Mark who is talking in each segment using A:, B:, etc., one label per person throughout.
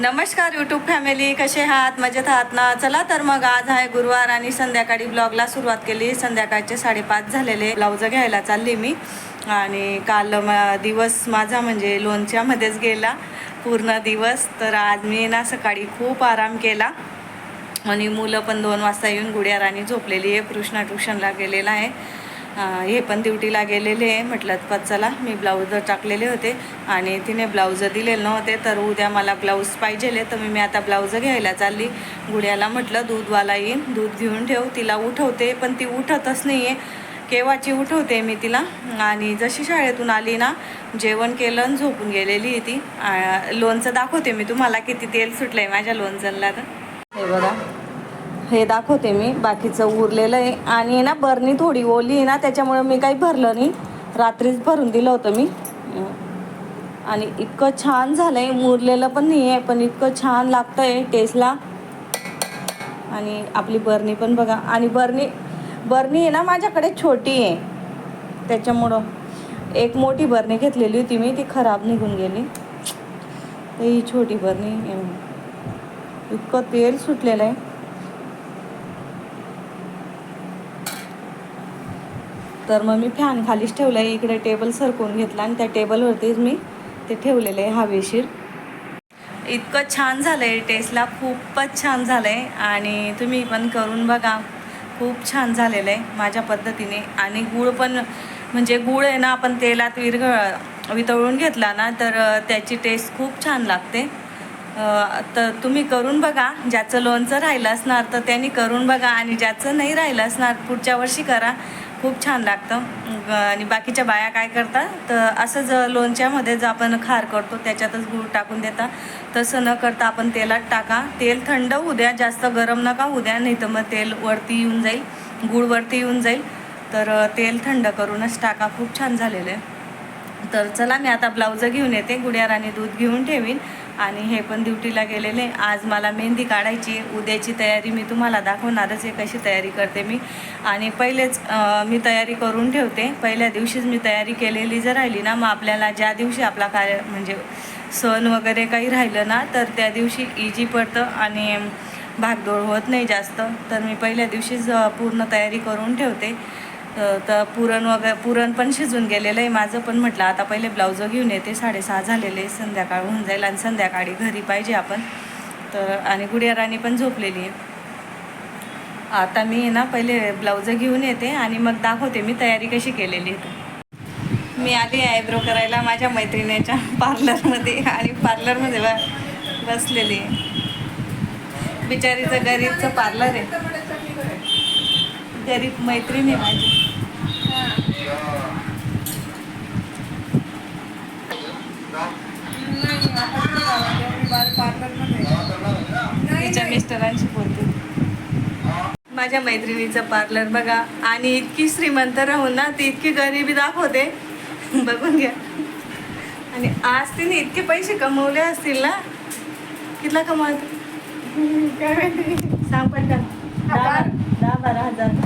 A: नमस्कार YouTube family कसे आहात? मजेत आहात ना? चला तर मग आज आहे गुरुवार आणि संध्याकाळी ब्लॉगला सुरुवात केली. संध्याकाळचे साडेपाच झालेले ब्लाऊज घ्यायला चालली मी आणि काल दिवस माझा म्हणजे लोणच्यामध्येच गेला. पूर्ण दिवस. तर आज मी ना सकाळी खूप आराम केला. आणि मुलं पण दोन वाजता येऊन गुड्या राणी झोपलेली आहे. कृष्णा ट्युशनला गेलेला आहे. हे पण ड्युटीला गेलेले आहे. म्हटलं पण चला मी ब्लाऊज टाकलेले होते आणि तिने ब्लाऊज दिलेले नव्हते तर उद्या मला ब्लाऊज पाहिजेले तर मी मी आता ब्लाऊज घ्यायला चालली. गुड्याला म्हटलं दूधवाला येईन दूध घेऊन ठेव तिला उठवते पण ती उठतच नाही आहे केव्हाची उठवते मी तिला? आणि जशी शाळेतून आली ना जेवण केलं आणि झोपून गेलेली आहे ती. लोणचं दाखवते मी तुम्हाला किती तेल सुटलं आहे माझ्या लोणचंला तर. हे बघा हे दाखवते मी. बाकीचं उरलेलं आहे. आणि ना बरणी थोडी ओली आहे ना त्याच्यामुळे मी काही भरलं नाही. रात्रीच भरून दिलं होतं मी. आणि इतकं छान झालं आहे मुरलेलं पण नाही आहे पण इतकं छान लागतं आहे टेस्टला आणि आपली बरणी पण बघा. आणि बरणी बरणी आहे ना माझ्याकडे छोटी आहे. त्याच्यामुळं एक मोठी बरणी घेतलेली होती मी. ती खराब निघून गेली. ही छोटी बरणी आहे. इतकं तेल सुटलेलं आहे. तर मग मी फॅन खालीच ठेवलं आहे इकडे टेबल सरकून घेतला आणि त्या टेबलवरतीच मी ते ठेवलेलं आहे हवेशीर. इतकं छान झालं आहे टेस्टला खूपच छान झालं आहे आणि तुम्ही पण करून बघा. खूप छान झालेलं आहे माझ्या पद्धतीने. आणि गूळ पण म्हणजे गूळ आहे ना आपण तेलात विरघ वितळून घेतला ना तर त्याची टेस्ट खूप छान लागते. तर तुम्ही करून बघा. ज्याचं लोणचं राहिलं असणार तर त्यांनी करून बघा. आणि ज्याचं नाही राहिलं असणार पुढच्या वर्षी करा. खूप छान लागतं. आणि बाकीच्या बाया काय करतात? तर असंच लोणच्यामध्ये जो आपण खार करतो त्याच्यातच गूळ टाकून देता तसं न करता आपण तेलात टाका. तेल थंड होऊ द्या जास्त गरम नका होऊ द्या नाही तर मग तेल वरती येऊन जाईल. गूळ वरती येऊन जाईल. तर तेल थंड करूनच टाका. खूप छान झालेलं आहे. तर चला मी आता ब्लाऊज घेऊन येते. गुड्या राणी दूध घेऊन ठेवीन. आणि हे पण ड्युटीला गेलेले. आज मला मेहंदी काढायची उद्याची तयारी मी तुम्हाला दाखवणारच आहे कशी तयारी करते मी. आणि पहिलेच मी तयारी करून ठेवते. पहिल्या दिवशीच मी तयारी केलेली जर राहिली ना मग आपल्याला ज्या दिवशी आपला कार्य म्हणजे सण वगैरे काही राहिलं ना तर त्या दिवशी इजी पडतं आणि भागदौड होत नाही जास्त. तर मी पहिल्या दिवशीच पूर्ण तयारी करून ठेवते. तर तर पुरण वगैरे पुरण पण शिजून गेलेलं आहे. माझं पण म्हटलं आता पहिले ब्लाऊज घेऊन येते. साडेसहा झालेले संध्याकाळ होऊन जाईल आणि संध्याकाळी घरी पाहिजे आपण. तर आणि गुडिया राणी पण झोपलेली आहे. आता मी ना पहिले ब्लाऊज घेऊन येते आणि मग दाखवते मी तयारी कशी केलेली आहे. मी आली आयब्रो करायला माझ्या मैत्रिणीच्या पार्लरमध्ये आणि पार्लरमध्ये बसलेली आहे. बिचारीचं गरीबचं पार्लर आहे. गरीब मैत्रिणी माझी. तिच्या मिस्टरांशी बोलते. माझ्या मैत्रिणीचं पार्लर बघा. आणि इतकी श्रीमंत राहून ना ती इतकी गरिबी दाखवते. बघून घ्या. आणि आज तिने इतके पैसे कमवले असतील ना कितला कमवते सांग दहा दहा बारा हजार.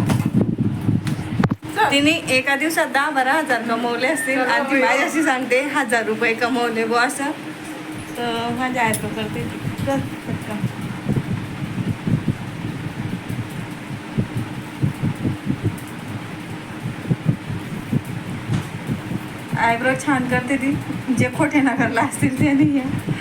A: तिने एका दिवसात दहा बारा हजार कमवले असतील आणि ती माझ्याशी सांगते हजार रुपये कमवले बो असं तर माझ्या आयतो करते ती. कर पटकन. आयब्रो छान करते ती जे खोटे नगरला असतील ते नाही आहे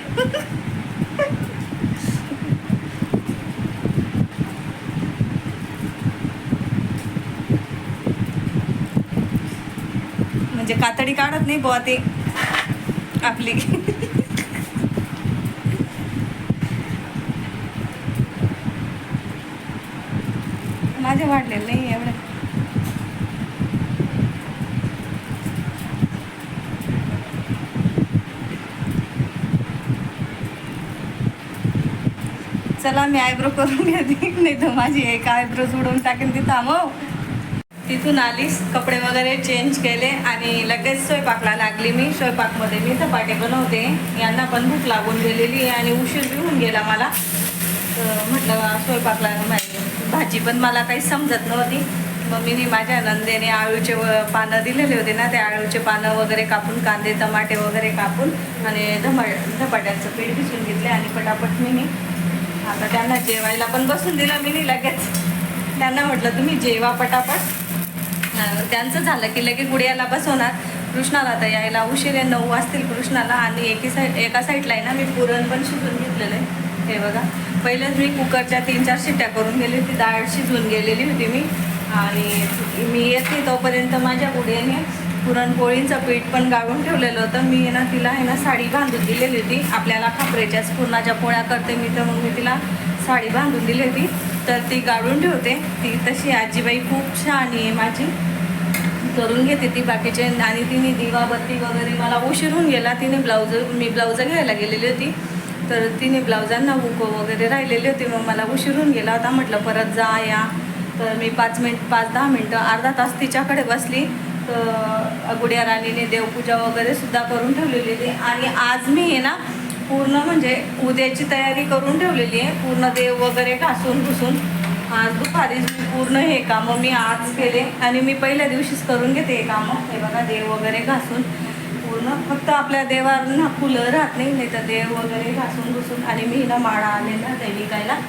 A: म्हणजे कातडी काढत नाही बुवा ते. आपली. माझे वाढलेले नाही एवढे. चला मी आयब्रो करून घेते नाही तर माझी एक आयब्रो उडवून टाकेन ती थांबव. तिथून आलीस कपडे वगैरे चेंज केले आणि लगेच स्वयंपाकला लागली मी. स्वयंपाकमध्ये मी धपाटे बनवते. यांना पण भूक लागून गेलेली आणि उशीर बी होऊन गेला मला. तर म्हटलं स्वयंपाकला भाजी पण मला काही समजत नव्हती. मम्मीने माझ्या नंदेने आळूचे पानं दिलेले होते ना ते आळूचे पानं वगैरे कापून कांदे टमाटे वगैरे कापून आणि धमा धपाट्यांचं पीठ भिजून घेतले आणि पटापट मी आता त्यांना जेवायला पण बसून दिलं मी लगेच. त्यांना म्हटलं तुम्ही जेवा पटापट. त्यांचं झालं की लगेच गुडियाला बसवणार. कृष्णाला तर यायला उशीर आहे नऊ वाजतील कृष्णाला आणि एकी साईड एका साईडला आहे ना मी पुरण पण शिजून घेतलेलं आहे. हे बघा. पहिलेच मी कुकरच्या तीन चार शिट्ट्या करून गेली होती. डाळ शिजवून गेलेली होती मी. आणि मी येते तोपर्यंत माझ्या गुडियाने पुरणपोळींचं पीठ पण गाळून ठेवलेलं होतं. मी ना तिला आहे ना साडी बांधून दिलेली होती. आपल्याला खापरेच्याच पुरणाच्या पोळ्या करते मी तर मग मी तिला साडी बांधून दिली होती. तर ती गाळून ठेवते. ती तशी आजीबाई खूप छान आहे माझी. करून घेते ती बाकीचे. आणि तिने दिवाबत्ती वगैरे मला उशीर होऊन गेला. तिने ब्लाऊज मी ब्लाऊज घ्यायला गेलेली होती. तर तिने ब्लाऊजांना बुको वगैरे राहिलेली होती. मग मला उशीर होऊन गेला होता. म्हटलं परत जा या. तर मी पाच मिनिट पाच दहा मिनटं अर्धा तास तिच्याकडे बसली. तर गुडिया राणीने देवपूजा वगैरे सुद्धा करून ठेवलेली होती. आणि आज मी आहे ना पूर्ण म्हणजे उद्याची तयारी करून ठेवलेली आहे. पूर्ण देव वगैरे घासून घुसून. आज दुपारी मी पूर्ण हे कामं मी आज केले आणि मी पहिल्या दिवशीच करून घेते हे कामं. हे बघा देव वगैरे घासून. पूर्ण फक्त आपल्या देवांना फुलं राहत नाही नाही तर देव वगैरे घासून घुसून. आणि मी ना माळा आलेला ते विकायला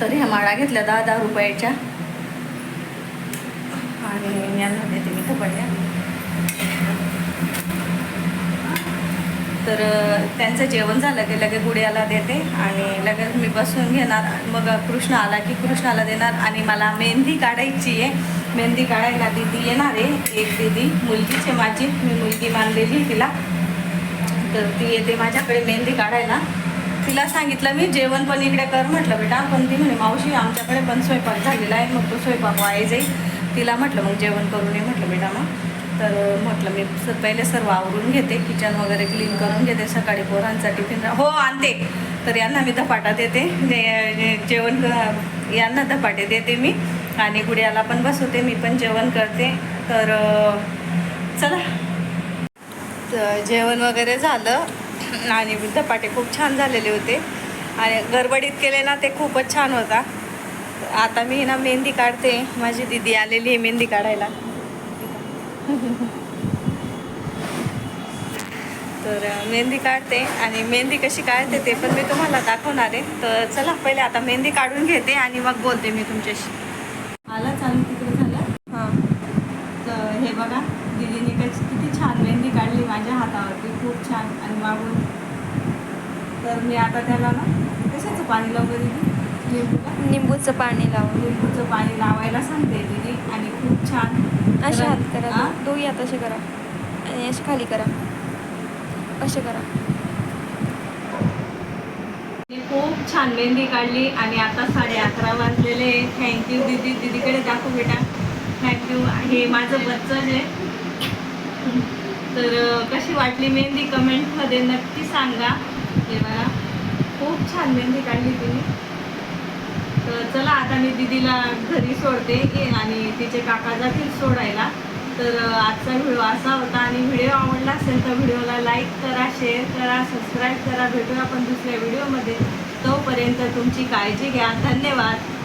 A: तर ह्या माळा घेतल्या दहा दहा रुपयाच्या. आणि यांना देते मी थोड्या तर त्यांचं जेवण झालं की लगेच गुडियाला देते आणि लगेच मी बसून घेणार. मग कृष्ण आला की कृष्णाला देणार आणि मला मेहंदी काढायची आहे. मेहंदी काढायला दीदी येणार आहे. एक दीदी मुलगीची माझी. मी मुलगी मानलेली तिला. तर ती येते माझ्याकडे मेहंदी काढायला. तिला सांगितलं मी जेवण पण इकडे कर. म्हटलं बेटा पण ती म्हणे मावशी आमच्याकडे पण स्वयंपाक झालेला आहे. मग तो स्वयंपाक वाया जाईल. तिला म्हटलं मग जेवण करून ये. म्हटलं बेटा मग तर म्हटलं मी पहिले सर्व आवरून घेते किचन वगैरे क्लीन करून घेते सकाळी पोरांचा टिफिन हो आणते. तर यांना मी धपाटा देते. जे- जेवण यांना धपाटे देते मी. आणि गुड्याला पण बसवते मी पण जेवण करते. तर चला. तर जेवण वगैरे झालं. आणि धपाटे खूप छान झालेले होते. आणि गडबडीत केले ना ते खूपच छान होता. आता मी ना मेहंदी काढते. माझी दिदी आलेली आहे मेहंदी काढायला. तर मेहंदी काढते आणि मेहंदी कशी काढते ते पण मी तुम्हाला दाखवणार आहे. तर चला पहिले आता मेहंदी काढून घेते आणि मग बोलते मी तुमच्याशी. आला चालू तिकडे झालं. हां. तर हे बघा दिदीने कशी किती छान मेहंदी काढली माझ्या हातावरती. खूप छान आणि मागून. तर मी आता त्याला ना कशाचं पाणी लावलं दिदी? लिंबू
B: निंबूचं पाणी लावून
A: लिंबूचं पाणी लावायला सांगते दिदी आणि खूप छान
B: असे हात? करा दोही हात असे करा. आणि असे खाली करा. असे करा.
A: मी खूप छान मेहंदी काढली आणि आता साडे अकरा वाजलेले. थँक्यू दीदी. दीदीकडे दाखव बेटा. थँक्यू हे माझं बच्चन आहे. तर कशी वाटली मेहंदी? कमेंटमध्ये नक्की सांगा. हे बघा. खूप छान मेहंदी काढली तिने. तर चला आता मी दीदीला घरी सोडते आणि तिचे काका जातील सोडायला. तर आजचा व्हिडिओ असा होता आणि व्हिडिओ आवडला असेल तर व्हिडिओला लाईक करा शेअर करा सबस्क्राईब करा. भेटूया आपण दुसऱ्या व्हिडिओमध्ये. तोपर्यंत तुमची काळजी घ्या. धन्यवाद.